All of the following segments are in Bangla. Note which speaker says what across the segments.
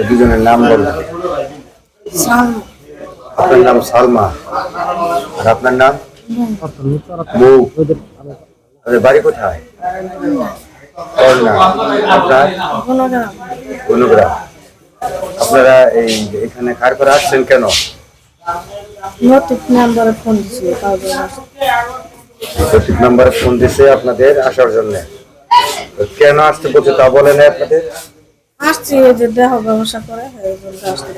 Speaker 1: দুজনের নাম বলুন আপনার নাম সালমা। আর আপনার নাম? বাড়ি কোথায়? আপনার? গুণগ্রাম আপনারা এই এখানে কার করে আসছেন কেন?
Speaker 2: নাম্বারে ফোন
Speaker 1: দিছে আপনাদের আসার জন্য। কেন আসতে বলছে তা বলে নাই আপনাদের
Speaker 2: আসছি ওই যে দেহ ব্যবসা করে এই জন্য আসতে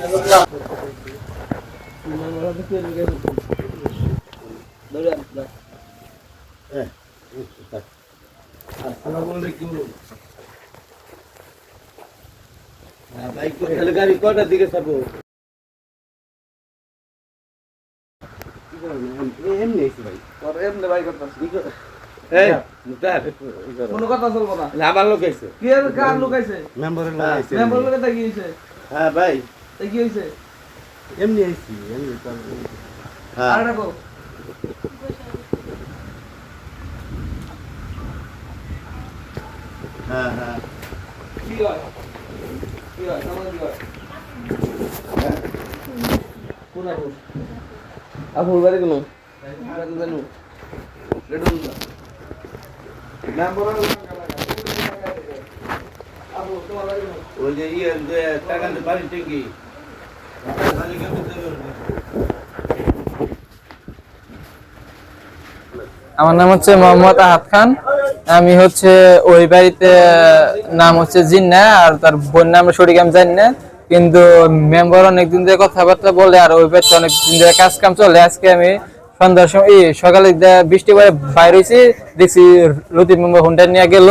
Speaker 3: গাড়ি কটার দিকে এমনি ভাই করতেছি এই মুক্তার
Speaker 4: কোনো কথা চলবো না।
Speaker 3: আমার লোক
Speaker 4: কি আর কার লুকাইছে
Speaker 1: মেম্বারের
Speaker 4: মেম্বার লোকে তা কি হয়েছে
Speaker 3: হ্যাঁ ভাই।
Speaker 4: তা কি হয়েছে
Speaker 1: এমনি আইছি এমনি হ্যাঁ।
Speaker 4: আর রাখো।
Speaker 1: হ্যাঁ হ্যাঁ।
Speaker 4: কি হয়? কি হয়? কেমন কি হয়? কোন আপু
Speaker 3: আপুর বাড়ি কোনো
Speaker 4: জানু জানু রেডি নাম বলো আপু তোমার বাড়ি কোন?
Speaker 3: ইয়ে
Speaker 5: আমার নাম হচ্ছে মোহাম্মদ আহাদ খান। আমি হচ্ছে ওই বাড়িতে, নাম হচ্ছে জিন্না, আর তার বোন নাম শরীর আমি জানি না, কিন্তু মেম্বার অনেকদিন ধরে কথাবার্তা বলে, আর ওই বাড়িতে অনেকদিন ধরে কাজ কাম চলে। আজকে আমি সন্ধ্যার সময় এই সকালে বৃষ্টি পরে বাইরে হয়েছি দেখছি লতিফ হুন্ডা নিয়ে গেল,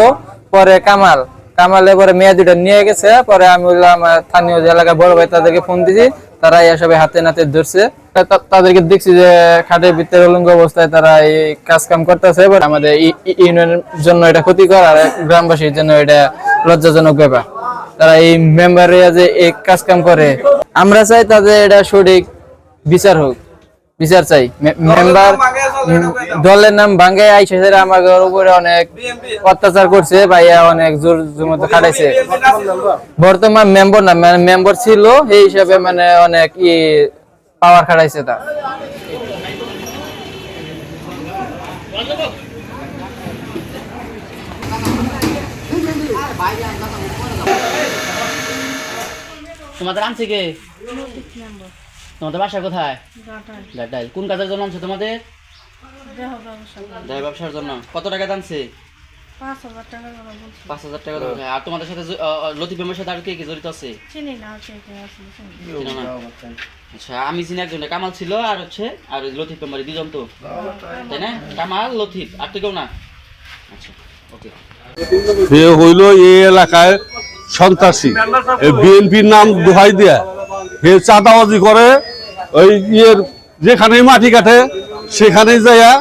Speaker 5: পরে কামাল। কামালে পরে মেয়ে দুটা নিয়ে গেছে, পরে আমি বললাম স্থানীয় যে এলাকার বড় ভাই তাদেরকে ফোন দিছি, তারা এসবে হাতে নাতে ধরছে। তাদেরকে দেখছি যে খাটের ভিতরে উলঙ্গ অবস্থায় তারা এই কাজ কাম করতেছে আমাদের ইউনিয়নের জন্য এটা ক্ষতিকর, আর গ্রামবাসীর জন্য এটা লজ্জাজনক ব্যাপার। তারা এই মেম্বারে যে এই কাজ কাম করে, আমরা চাই তাদের এটা সঠিক বিচার হোক। বিচার চাই। মেম্বার দলের নাম ভাঙ্গে আইসে সেটা আমাদের উপরে অনেক অত্যাচার করছে ভাইয়া অনেক জোর জমতে খাটাইছে। বর্তমান মেম্বার না মানে মেম্বার ছিল এই হিসাবে মানে অনেক ই পাওয়ার খাটাইছে তা।
Speaker 6: তোমাদের আনছে কে? তোমাদের বাসা কোথায়? গাড্ডাইল কোন কাজের জন্য আনছে তোমাদের?
Speaker 2: দেহ
Speaker 6: দেয় ব্যবসার জন্য। কত টাকা আনছে
Speaker 2: পাঁচ হাজার টাকা।
Speaker 6: আর তোমাদের সাথে লতিফ মেমের সাথে আর কে কে জড়িত আছে? আচ্ছা আমি চিনি একজন কামাল ছিল আর হচ্ছে আর লতিফ মেম্বারি দুজন তো। তাই না? কামাল লতিফ আর তো কেউ না? আচ্ছা ওকে।
Speaker 7: সে হইল এই এলাকায় সন্ত্রাসী। বিএনপির নাম দোহাই দিয়া। হে চাঁদাবাজি করে। ওই ইয়ের যেখানেই মাটি কাটে, সেখানেই যাইয়া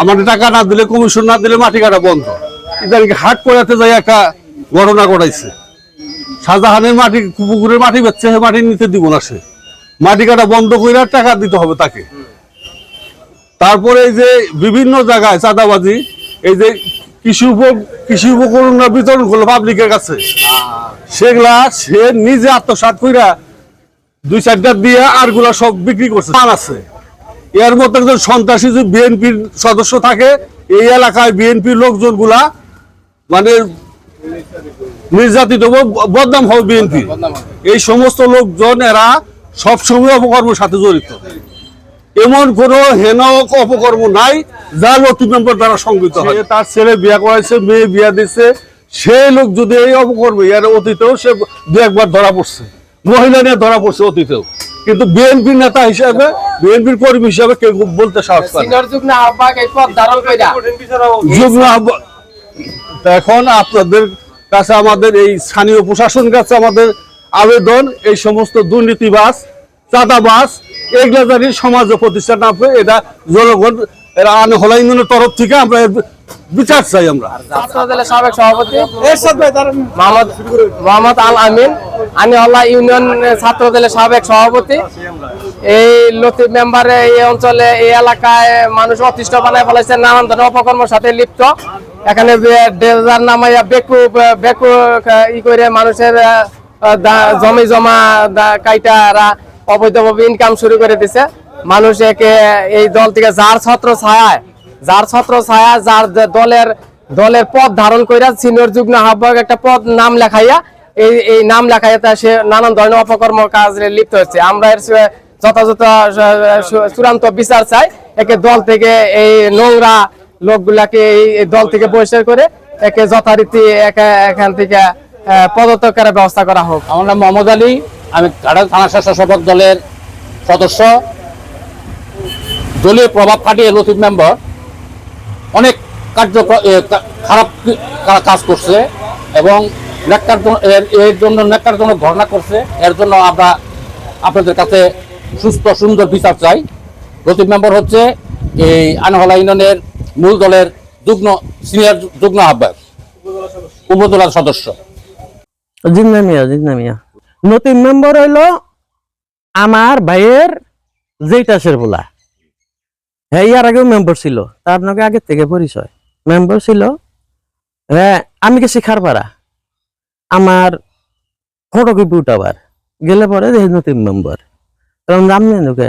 Speaker 7: আমাদের টাকা না দিলে কমিশন না দিলে মাটি কাটা বন্ধ। ইদানিকে হাট করাতে যাই একটা ঘটনা ঘটাইছে। শাহজাহানের মাটি, পুকুরের মাটি বেচছে, সে মাটি নিতে দিব না সে। মাটি কাটা বন্ধ করে টাকা দিতে হবে তাকে। তারপরে এই যে বিভিন্ন জায়গায় চাঁদাবাজি, এই যে কৃষি উপ, কৃষি উপকরণ বিতরণ করল পাবলিকের কাছে, সেগুলা সে নিজে আত্মসাৎ কইরা দুই চারটা দিয়ে আরগুলা সব বিক্রি করছে। মান আছে। এর মধ্যে একজন সন্ত্রাসী যদি বিএনপির সদস্য থাকে, এই এলাকায় বিএনপির লোকজনগুলা মানে নির্যাতিত বদনাম হবে বিএনপি। এই সমস্ত লোকজন এরা সবসময় অপকর্মের সাথে জড়িত। এমন কোন হেন অপকর্ম নাই যা লতি মেম্বার দ্বারা সংগৃহীত হয়। তার ছেলে বিয়া করাইছে, মেয়ে বিয়া দিচ্ছে সেই লোক যদি এই অপকর্মে, এর অতীতেও সে দু একবার ধরা পড়ছে। মহিলা নিয়ে ধরা পড়ছে অতীতেও। কিন্তু বিএনপির নেতা হিসাবে বিএনপির কর্মী হিসাবে কেউ বলতে সাহস পায় যুগ্ম এখন আপনাদের কাছে আমাদের এই স্থানীয় প্রশাসন কাছে আমাদের আবেদন এই সমস্ত দুর্নীতিবাস চাঁদাবাস এগুলা জানি সমাজে প্রতিষ্ঠান না এটা জনগণ এরা আনে হলা তরফ থেকে আমরা বিচার চাই আমরা।
Speaker 5: ছাত্রদলের সাবেক সভাপতি? মোহাম্মদ মোহাম্মদ আল আমিন। আমি হল্লা ইউনিয়ন ছাত্রদলের সাবেক সভাপতি। এই লতিফ মেম্বারে এই অঞ্চলে এই এলাকায় মানুষ অতিষ্ঠ বানায় ফেলেছে নানান ধরনের অপকর্মের সাথে লিপ্ত।
Speaker 8: এখানে ডেজার নামাইয়া বেকু বেকু ই করে মানুষের জমি জমা কাইটারা অবৈধভাবে ইনকাম শুরু করে দিছে। মানুষ একে এই দল থেকে যার ছত্র ছায় যার ছত্র ছায়া যার দলের দলের পদ ধারণ কইরা সিনিয়র যুগ্ম আহ্বায়ক একটা পদ নাম লেখাইয়া এই এই নাম লেখাইয়া তা সে নানান ধরনের অপকর্ম কাজে লিপ্ত হচ্ছে। আমরা এর যথাযথ চূড়ান্ত বিচার চাই। একে দল থেকে এই নোংরা লোকগুলাকে এই দল থেকে বহিষ্কার করে একে যথারীতি একে- এখান থেকে পদত্যাগ করার ব্যবস্থা করা হোক।
Speaker 9: আমার নাম মোহাম্মদ আলী। আমি ঘাটাল থানা শাসক দলের সদস্য। দলীয় প্রভাব খাটিয়ে লতিফ মেম্বার অনেক কার্য খারাপ কাজ করছে এবং নেককার এর- জন্য নেককারজনক ঘটনা করছে। এর জন্য আমরা আপনাদের কাছে সুস্থ, সুন্দর বিচার চাই। লতিফ মেম্বার হচ্ছে এই আনহলা ইউনিয়নের মূল দলের যুগ্ম, সিনিয়র যুগ্ম আহ্বায়ক উপজেলার সদস্য।
Speaker 10: জিন্না মিয়া নতুন মেম্বার হইল আমার ভাইয়ের জেইটাসের বলা হ্যাঁ ইয়ার আগেও মেম্বার ছিল। তার নাকি আগে থেকে পরিচয়। মেম্বার ছিল হ্যাঁ আমি গেছি খারপাড়া। আমার ফটো কপি উঠাবার। গেলে পরে দেখি নতুন মেম্বার তখন নাম নেই ঢুকে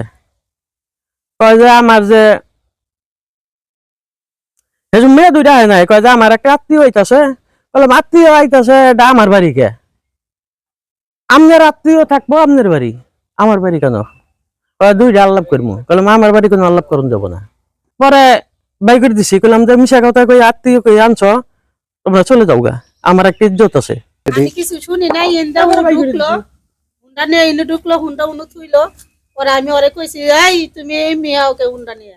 Speaker 10: কয় যে আমার যে যে মেয়ে দুইটা হয় নাই, কয় যে আমার একটা আত্মীয় হইতাছে। বললাম, আত্মীয় আইতাছে এটা আমার বাড়ি কে? আপনার আত্মীয় থাকব আপনার বাড়ি। আমার বাড়ি কেন? দুইটা আল্লাপ করব বললাম আমার বাড়ি কোনো আল্লাপ করুন যাব না। পরে বাই করে দিছি কইলাম যে মিশা কথা কই আত্মীয় কই আনছ তোমরা চলে যাও গা। আমার একটা ইজ্জত আছে।
Speaker 2: আমি কিছু শুনি নাই এন্দা ঢুকলো। হুন্ডা নিয়ে ঢুকলো হুন্ডা উনো থুইলো। পরে আমি ওরে কইছি এই তুমি এই মেয়া ওকে হুন্ডা নিয়ে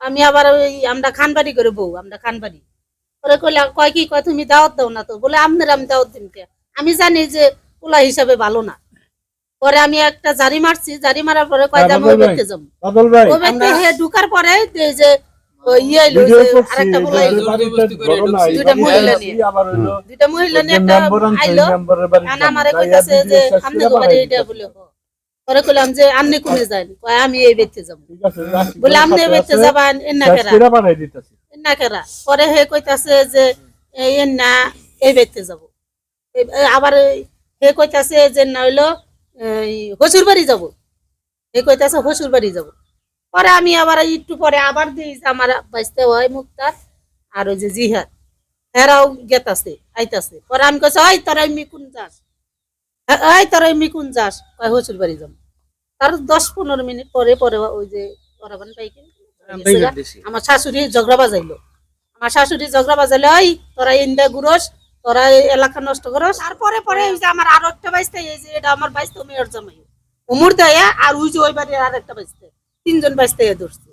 Speaker 2: আমি আবার ওই আমরা খানবাড়ি করে বউ আমরা খানবাড়ি। পরে কইলা কয় কি কয় তুমি দাওয়াত দাও না তো। বলে আপনার আমি দাওয়াত দিন কে আমি জানি যে পোলা হিসাবে ভালো না। পরে আমি একটা জারি মারছি জারি মারার পরে কয় যে আমি ওই ব্যক্তি যাব। ওই ব্যক্তি হে ঢুকার পরে এই যে ওই ইয়ে যে আরেকটা। দুইটা মহিলা নিয়ে। দুইটা মহিলা নিয়ে একটা আইলো কারণ আমারে কইতাছে যে আমনে গোবারে বলে হ। পরে কইলাম যে আমনে কোনে যান কয় আমি এই বেতে যাব। বলে আমনে বেতে যাবান এন্না কেরা? এন্না কেরা? পরে হে কইতাছে যে এই এন্না এই বেতে যাব। আবার হে কইতাছে যে না হইল হসুর বাড়ি যাব। হে কইতাছে হসুর বাড়ি যাব। পরে আমি আবার একটু পরে আবার দিই আমার বাইসতে হয় মুক্তার আর ওই যে জিহাদ। হেরাও গেতাছে আইতাছে। পরে আমি কইছি ওই তোরা মিকুন যাস? এই তোরা মিকুন যাস? কয় হসুর বাড়ি যাম তার দশ পনেরো মিনিট পরে পরে ওই যে ওরাবান পাইকে আমার শাশুড়ি ঝগড়া বাজাইলো। আমার শাশুড়ি ঝগড়া বাজাইলো ওই তোরা ইন্দা গুরস তোরা এলাকা নষ্ট করস। তারপরে পরে ওই যে আমার আরও একটা বাইসতে এই যে এটা আমার বাইসতে মেয়র জামাই উমর দেয়া আর ওই যে ওই বাড়ির আর একটা বাইসতে তিনজন বাইসতে ধরছে।